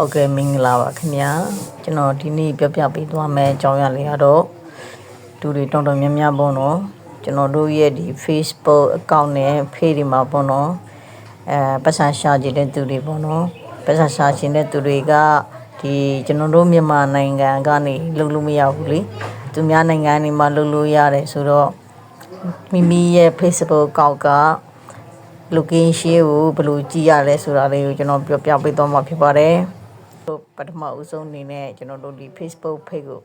ဟုတ်ကဲ့မင်္ဂလာပါခင်ဗျာကျွန်တော်ဒီနေ့ပြောပြပေးသွားမယ့်အကြောင်းအရာလေးကတော့သူတွေတော်တော်များများပေါ့နော်ကျွန်တော်တို့ရဲ့ဒီ Facebook account နဲ့ page တွေမှာပေါ့နော်အဲပတ်စံရှာကြည့်တဲ့သူတွေပေါ့နော်ပတ်စံရှာခြင်းတဲ့သူတွေကဒီကျွန်တော်တို့မြန်မာနိုင်ငံကနေလုပ်လို့မရဘူးလေသူများနိုင်ငံနေမှာလုပ်လို့ရတယ်ဆိုတော့မိမိရဲ့ Facebook account က location ကိုဘယ်လိုကြည့်ရလဲဆိုတာလေးကိုကျွန်တော်ပြောပြပေးသွားမှာဖြစ်ပါတယ်။တို့ ပထမဦးဆုံးအနေနဲ့ကျွန်တော်တို့ဒီ Facebook page ကို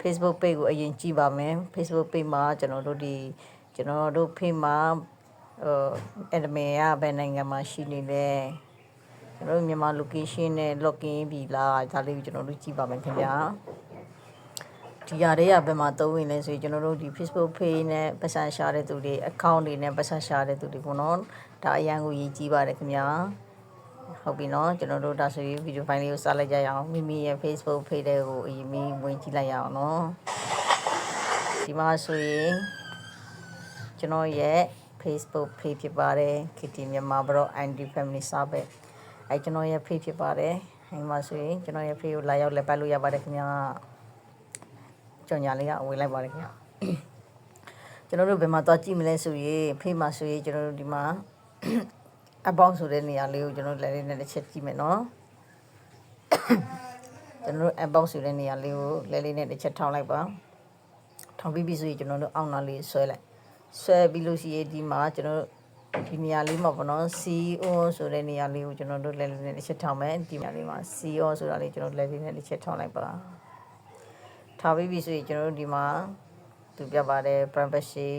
Facebook page ကိုအရင်ကြည့်ပါမယ်။ Facebook page မှာကျွန်တော်တို့ဒီကျွန်တော်တို့ page မှာဟို admin ကဘယ်နိုင်ငံမှာရှိနေလဲ။ကျွန်တော်တို့မြန်မာ location နဲ့ login ပြီလားဒါလေးကိုကျွန်တော်တို့ကြည့်ပါမယ်ခင်ဗျာ။ဒီຢာတွေကဘယ်မှာသုံးဝင်လဲဆိုရင်ကျွန်တော်တို့ဒီ Facebook page နဲ့ပတ်စံရှာတဲ့သူတွေ account တွေနဲ့ပတ်စံရှာတဲ့သူတွေပေါ့နော်ဒါအရန်ကိုရည်ကြီးပါတယ်ခင်ဗျာ ဟုတ်ပြီနော်ကျွန်တော်တို့ဒါဆိုရင်ဗီဒီယိုဖိုင်လေးကိုစလိုက်ကြရအောင်မိမိရဲ့ Facebook page တွေကိုအရင်မိဝင်ကြည့်လိုက်ရအောင်နော်ဒီမှာဆိုရင်ကျွန်တော်ရဲ့ Facebook page ဖြစ်ပါတယ် Kitty မြန်မာဘရော ID Family Service အဲကျွန်တော်ရဲ့ page ဖြစ်ပါတယ်ဒီမှာဆိုရင်ကျွန်တော်ရဲ့ page ကိုလာရောက်လက်ပတ်လို့ရပါတယ်ခင်ဗျာကြော်ညာလေးကဝင်လိုက်ပါတယ်ခင်ဗျာကျွန်တော်တို့ဘယ်မှာသွားကြည့်မလဲဆိုရင်ဖေးမှာဆိုရင်ကျွန်တော်တို့ဒီမှာ အပေါင်းဆိုတဲ့နေရာလေးကိုကျွန်တော်တို့လည်းလေးနဲ့တစ်ချက်ကြည့်မယ်နော်ကျွန်တော်တို့အပေါင်းဆိုတဲ့နေရာလေးကိုလည်းလေးနဲ့တစ်ချက်ထောင်းလိုက်ပါထောင်းပြီးပြီဆိုရင်ကျွန်တော်တို့အောင်းနာလေးဆွဲလိုက်ဆွဲပြီးလို့ရှိရင်ဒီမှာကျွန်တော်တို့ဒီနေရာလေးမှာပေါ့နော် CO ဆိုတဲ့နေရာလေးကိုကျွန်တော်တို့လည်းလေးနဲ့တစ်ချက်ထောင်းမယ်ဒီနေရာလေးမှာ CO ဆိုတာလေးကျွန်တော်တို့လည်းလေးနဲ့တစ်ချက်ထောင်းလိုက်ပါထားပြီးပြီဆိုရင်ကျွန်တော်တို့ဒီမှာသူပြပါတယ် privacy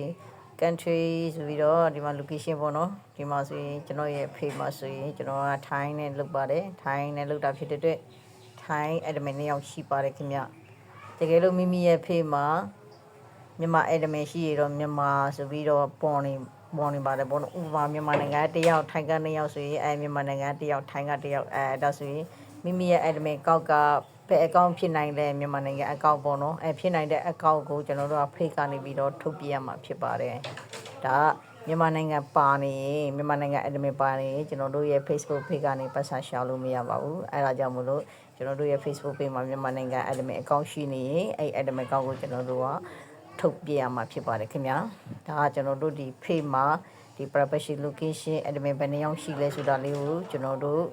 country ဆိုပြီးတော့ဒီမှာ location ပေါ့နော်ဒီမှာဆိုရင်ကျွန်တော်ရဲ့ page မှာဆိုရင်ကျွန်တော်က Thai နဲ့လုပ်ပါတယ် Thai နဲ့လုပ်တာဖြစ်တဲ့အတွက် Thai admin နှစ်ယောက်ရှိပါတယ်ခင်ဗျတကယ်လို့မိမိရဲ့ page မှာမြန်မာ admin ရှိရတော့မြန်မာဆိုပြီးတော့ပေါ်နေပေါ်နေပါတယ်ပေါ့နော်ဥပမာမြန်မာနိုင်ငံကတစ်ယောက်ထိုင်ကနှစ်ယောက်ဆိုရင်အဲမြန်မာနိုင်ငံကတစ်ယောက်ထိုင်ကတစ်ယောက်အဲဒါဆိုရင်မိမိရဲ့ admin ကောက်က ဘယ် account ဖြစ်နိုင်လဲမြန်မာနိုင်ငံ account ပေါ့နော်အဲဖြစ်နိုင်တဲ့ account ကိုကျွန်တော်တို့က fake ကနေပြီးတော့ထုတ်ပြရမှာဖြစ်ပါတယ်ဒါကမြန်မာနိုင်ငံပါနေရင်မြန်မာနိုင်ငံ admin ပါနေရင်ကျွန်တော်တို့ရဲ့ Facebook page ကနေပတ်စံရှာလို့မရပါဘူးအဲဒါကြောင့်မလို့ကျွန်တော်တို့ရဲ့ Facebook page မှာမြန်မာနိုင်ငံ admin account ရှိနေရင်အဲ admin account ကိုကျွန်တော်တို့ကထုတ်ပြရမှာဖြစ်ပါတယ်ခင်ဗျာဒါကကျွန်တော်တို့ဒီ page မှာဒီ privacy location admin ဘယ်နှယောက်ရှိလဲဆိုတာလေးကိုကျွန်တော်တို့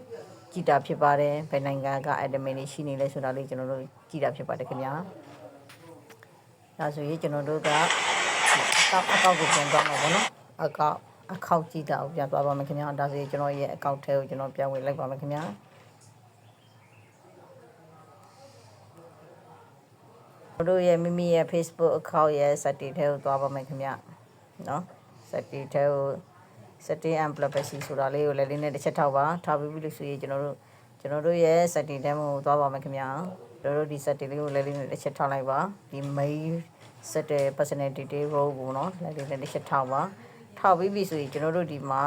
ကြည့်တာဖြစ်ပါတယ်ဘယ်နိုင်ငံက admin တွေရှိနေလဲဆိုတာလေးကျွန်တော်တို့ကြည့်တာဖြစ်ပါတယ်ခင်ဗျာဒါဆိုရင်ကျွန်တော်တို့ကအကောက်အကောက်ကိုပြန်သွားမှာပေါ့နော်အကောက်အခောက်ကြည့်တာကိုပြန်သွားပါမယ်ခင်ဗျာဒါဆိုရင်ကျွန်တော်ရဲ့အကောက်ထဲကိုကျွန်တော်ပြန်ဝင်လိုက်ပါမယ်ခင်ဗျာတို့ရဲ့မိမိရဲ့ Facebook account ရဲ့ setting ထဲကိုသွားပါမယ်ခင်ဗျနော် setting ထဲကို setting and privacy ဆိုတာလေးကိုလည်းလေးနဲ့တစ်ချက်ထောက်ပါထားပြီးပြီလို့ဆိုရင်ကျွန်တော်တို့ကျွန်တော်တို့ရဲ့ setting ထဲမှာသွားပါမယ်ခင်ဗျကျွန်တော်တို့ဒီ setting လေးကိုလည်းလေးနဲ့တစ်ချက်ထောက်လိုက်ပါဒီ mail set တဲ့ personal detail row ကိုနော်လည်းလေးနဲ့တစ်ချက်ထောက်ပါထောက်ပြီးပြီဆိုရင်ကျွန်တော်တို့ဒီမှာ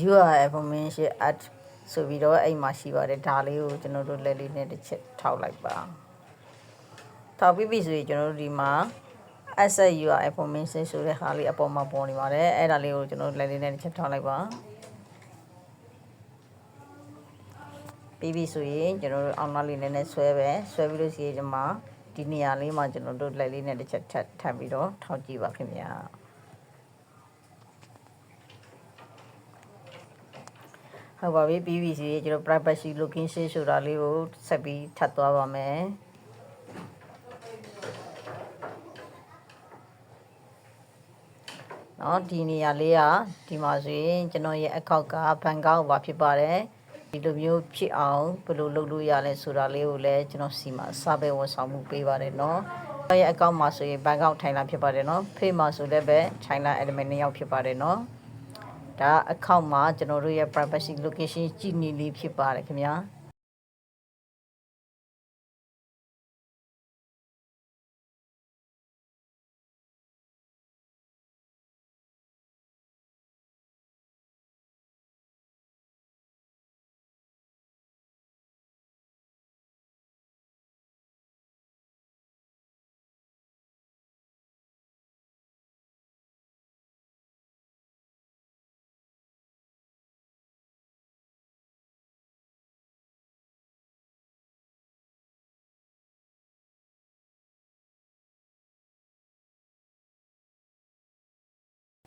your information at ဆိုပြီးတော့အဲ့မှာရှိပါတယ်ဒါလေးကိုကျွန်တော်တို့လည်းလေးနဲ့တစ်ချက်ထောက်လိုက်ပါထောက်ပြီးပြီဆိုရင်ကျွန်တော်တို့ဒီမှာ asset UR information ဆိုတဲ့ဟာလေးအပေါ်မှာပေါ်နေပါတယ်အဲ့ဒါလေးကိုကျွန်တော်တို့လည်းလေးနဲ့တစ်ချက်ထောက်လိုက်ပါပြီးပြီဆိုရင်ကျွန်တော်တို့အောင်နောက်လေးနည်းနည်းဆွဲပဲဆွဲပြီးလို့ရှိရင်ဒီမှာဒီနေရာလေးမှာကျွန်တော်တို့လက်လေးနဲ့တစ်ချက်ထပ်ထပ်ပြီးတော့ထောက်ကြည့်ပါခင်ဗျာဟုတ်ပါပြီပြီးပြီဆိုရင်ကျွန်တော် privacy location ဆိုတာလေးကိုဆက်ပြီးထပ်သွားပါမယ် နော်ဒီနေရာလေးကဒီမှာဆိုရင်ကျွန်တော်ရဲ့အခောက်ကဘန်ကောက်ပါဖြစ်ပါတယ်ဒီလိုမျိုးဖြစ်အောင်ဘယ်လိုလုပ်လို့ရလဲဆိုတာလေးကိုလည်းကျွန်တော်စီမံစာပဲဝန်ဆောင်မှုပေးပါတယ်နော်ကျွန်တော်ရဲ့အကောင့်မှာဆိုရင်ဘန်ကောက်ထိုင်လန်ဖြစ်ပါတယ်နော်ဖေ့မှာဆိုလည်းပဲထိုင်လန် element နှစ်ယောက်ဖြစ်ပါတယ်နော်ဒါအကောင့်မှာကျွန်တော်တို့ရဲ့ privacy location ကြည့်နေလေးဖြစ်ပါတယ်ခင်ဗျာ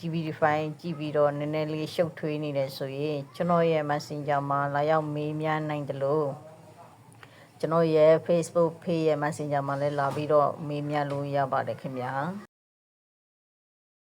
GB file ကြည့်ပြီးတော့နည်းနည်းလေးရှုပ်ထွေးနေတယ်ဆိုရင်ကျွန်တော်ရဲ့ Messenger မှာလာရောက်မေးမြန်းနိုင်တယ်လို့ကျွန်တော်ရဲ့ Facebook page ရဲ့ Messenger မှာလည်းလာပြီးတော့မေးမြန်းလို့ရပါတယ်ခင်ဗျာ